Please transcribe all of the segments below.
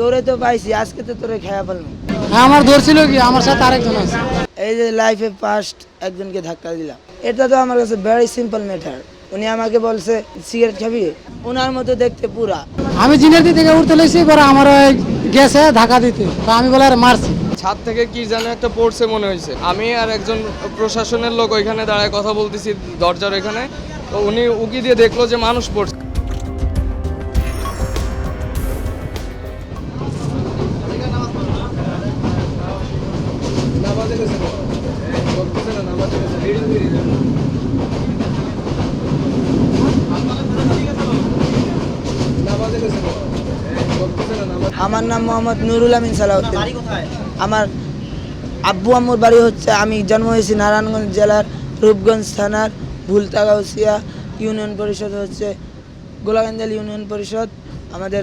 তোরে তো পাইছি আজকে তো তোরে খেয়া ফেলব। হ্যাঁ আমার ধরছিল কি? আমার সাথে আরেকজন আছে। এই যে লাইফে ফার্স্ট একজনকে ধাক্কা দিলাম। এটা তো আমার কাছে ভেরি সিম্পল ম্যাটার উনি আমাকে বলছে সিগারেট খাবি? ওনার মতো দেখতে পুরা। আমি জিনেরদি থেকে উঠতে লেছি পরে আমার ওই গেছে ধাক্কা দিতে। তো আমি বলে আর মারছি। ছাদ থেকে কি যেন একটা পড়ছে মনে হয়েছে। আমি আর একজন প্রশাসনের লোক ওইখানে দাঁড়ায় কথা বলতেছি দরজার ওইখানে। তো উনি উকি দিয়ে দেখল যে মানুষ পড়ছে। আমার নাম মোহাম্মদ নুরুল আমিন সালাউদ্দিন। আমার আব্বু আম্মুর বাড়ি হচ্ছে, আমি জন্ম হয়েছি নারায়ণগঞ্জ জেলার রূপগঞ্জ থানার ভুলতাগাউসিয়া ইউনিয়ন পরিষদ হচ্ছে গোলাগান্দাল ইউনিয়ন পরিষদ। আমাদের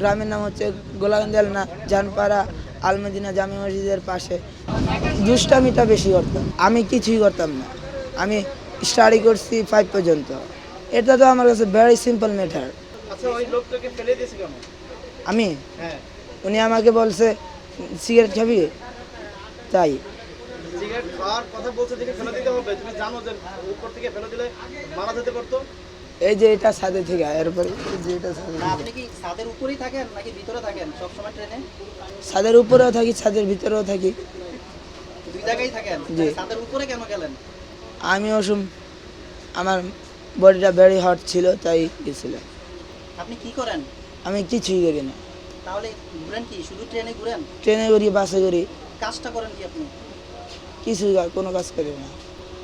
গ্রামের নাম হচ্ছে গোলাগান্দাল না, জানপাড়া আলমদিনা জামি মসজিদের পাশে। দুষ্টামিটা বেশি করতাম, আমি কিছুই করতাম না। আমি স্টাডি করছি ফাইভ পর্যন্ত। এটা তো আমার কাছে ভেরি সিম্পল ম্যাটার আমি? উনি আমাকে বলছে সিগারেট খাবি? তাই। সিগারেট খাওয়ার কথা বলছে দেখে ফেলে দিতে হবে। তুমি জানো যে উপর থেকে ফেলে দিলে মারা যেতে পারতো। এই যে এটা সাথে থেকে এরপরে এই যে এটা ছাদে আপনি কি ছাদের উপরেই থাকেন নাকি ভিতরে থাকেন ট্রেনে? ছাদের উপরেও থাকি ছাদের ভিতরেও থাকি। দুই জায়গায় থাকেন? জি। ছাদের উপরে কেন গেলেন? আমি ওসম আমার বডিটা ভেরি হট ছিল তাই গেছিলাম। আপনি কি করেন? আমি কিছুই করি না। তাহলে ঘুরেন কি? শুধু ট্রেনে ঘুরেন? ট্রেনে করি বাসে করি। কাজটা করেন কি আপনি? কিছুই কোনো কাজ করি না।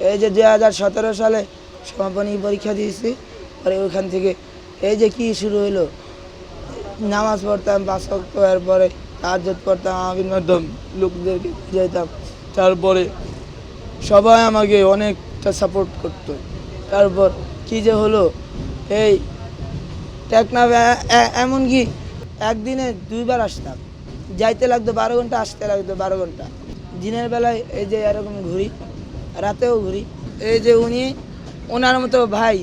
এই যে দুই হাজার সতেরো সালে সমাপনী পরীক্ষা দিয়েছি পরে ওইখান থেকে এই যে কি শুরু হলো নামাজ পড়তাম ওয়াক্ত পরে তাহাজ্জুদ পড়তাম আমির মাধ্যম লোকদেরকে যেতাম তারপরে সবাই আমাকে অনেকটা সাপোর্ট করতো। তারপর কি যে হলো? এই টেকনাফ এমনকি একদিনে দুইবার আসতাম। যাইতে লাগতো বারো ঘণ্টা, আসতে লাগতো বারো ঘণ্টা। দিনের বেলায় এই যে এরকম ঘুরি, রাতেও ঘুরি, এই যে উনি ওনার মতো ভাই,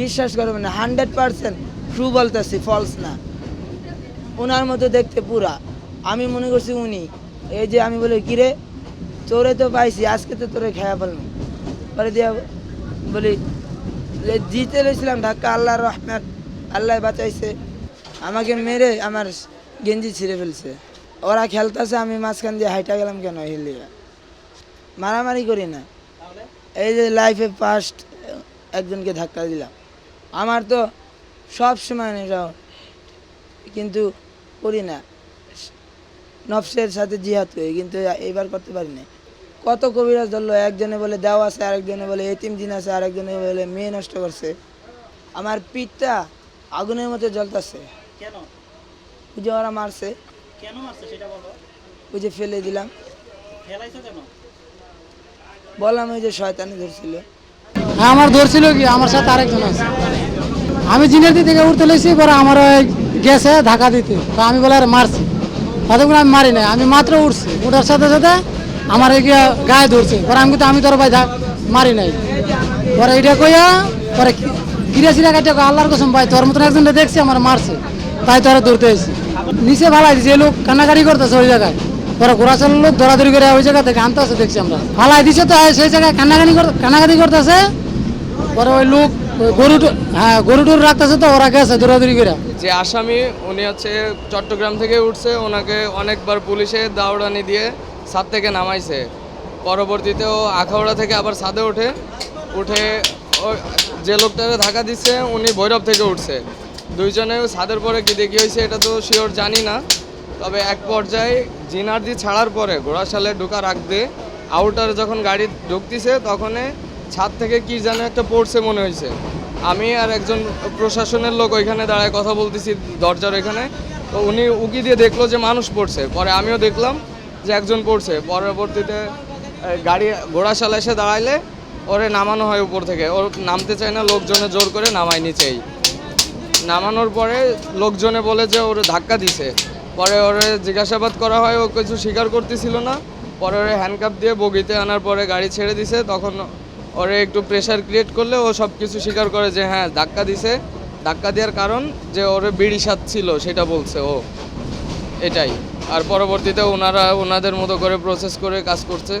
বিশ্বাস করবেন না, হান্ড্রেড পারসেন্ট ট্রু বলতেছি ফলস না। ওনার মতো দেখতে পুরা। আমি মনে করছি উনি, এই যে আমি বলি, কিরে, তোরে তো পাইছি, আজকে তো তোরে খেয়া ফেলব পরে দিয়া বলি জিতে লেছিলাম ঢাকা, আল্লাহর রহমান আল্লাহ বাঁচাইছে। আমাকে মেরে আমার গেঞ্জি ছিঁড়ে ফেলছে। ওরা খেলতেছে আমি মাঝখান দিয়ে হাইটা গেলাম কেন হিলিয়া মারামারি করি না। এই যে লাইফে ফার্স্ট একজনকে ধাক্কা দিলাম। আমার তো সব সময় এটা কিন্তু করি না। নফসের সাথে জিহাদ করি কিন্তু এইবার করতে পারি না কত কবিরাজ ধরলো একজনে বলে দেওয়া আছে আরেকজনে বলে এতিম দিন আছে আরেকজনে বলে মেয়ে নষ্ট করছে। আমার পিঠটা আগুনের মতো জ্বলতেছে। কেন? ওই যে ওরা মারছে। কেন মারছে সেটা বলো। ওই যে ফেলে দিলাম। ফেলাইছো কেন? বললাম ওই যে শয়তানি ধরছিল। হ্যাঁ আমার ধরছিল কি? আমার সাথে আরেকজন আছে। আমি জিনেরদি থেকে উঠতে লেছি পরে আমার ওই গেছে ধাক্কা দিতে। তো আমি বলে আর মারছি। কতক্ষণ আমি মারি নাই। আমি মাত্র উঠছি। উঠার সাথে সাথে আমার এই গিয়া গায়ে ধরছে। পরে আমি কিন্তু আমি তোর ভাই মারি নাই। পরে এটা কইয়া পরে কিরে সিরা কাটে কয়, আল্লাহর কসম ভাই তোর মতন একজনটা দেখছি আমার মারছে। তাই তোরা ধরতে এসেছি। নিচে দিছে এই লোক কান্নাকাটি করতেছে ওই জায়গায়। পরে ঘোরা চালের লোক দৌড়াদৌড়ি করে ওই জায়গা থেকে আনতে আছে দেখছি আমরা। ফালাই দিছে তো সেই জায়গায় কান্নাকাটি কর কান্নাকাটি করতেছে। পরে ওই লোক গরু হ্যাঁ গরু টুর রাখতেছে তো ওরা গেছে দৌড়াদৌড়ি করে। যে আসামি উনি হচ্ছে চট্টগ্রাম থেকে উঠছে ওনাকে অনেকবার পুলিশে দাউড়ানি দিয়ে ছাদ থেকে নামাইছে। পরবর্তীতে ও আখাউড়া থেকে আবার ছাদে উঠে ও যে লোকটাকে ধাক্কা দিচ্ছে উনি ভৈরব থেকে উঠছে। দুইজনে ছাদের পরে কি দেখি হয়েছে, এটা তো শিওর জানি না। তবে এক পর্যায়ে জিনারদি ছাড়ার পরে ঘোড়াশালে ঢোকার রাখতে আউটার যখন গাড়ি ঢুকতিছে, তখন ছাদ থেকে কি যেন একটা পড়ছে মনে হয়েছে। আমি আর একজন প্রশাসনের লোক ওইখানে দাঁড়ায় কথা বলতেছি দরজার ওইখানে। তো উনি উকি দিয়ে দেখল যে মানুষ পড়ছে। পরে আমিও দেখলাম যে একজন পড়ছে। পরবর্তীতে গাড়ি ঘোড়াশালা এসে দাঁড়াইলে ওরে নামানো হয় উপর থেকে। ওর নামতে চায় না, লোকজনে জোর করে নামায় নিচেই। নামানোর পরে লোকজনে বলে যে ওরে ধাক্কা দিছে। পরে ওরে জিজ্ঞাসাবাদ করা হয়, ও কিছু স্বীকার করতেছিল না। পরে ওরে হ্যান্ডকাপ দিয়ে বগিতে আনার পরে গাড়ি ছেড়ে দিছে। তখন ওরে একটু প্রেশার ক্রিয়েট করলে ও সব কিছু স্বীকার করে যে হ্যাঁ ধাক্কা দিছে। ধাক্কা দেওয়ার কারণ যে ওরে বিড়ি ছিল সেটা বলছে ও। এটাই। আর পরবর্তীতে ওনারা, ওনাদের মতো করে প্রসেস করে কাজ করছে।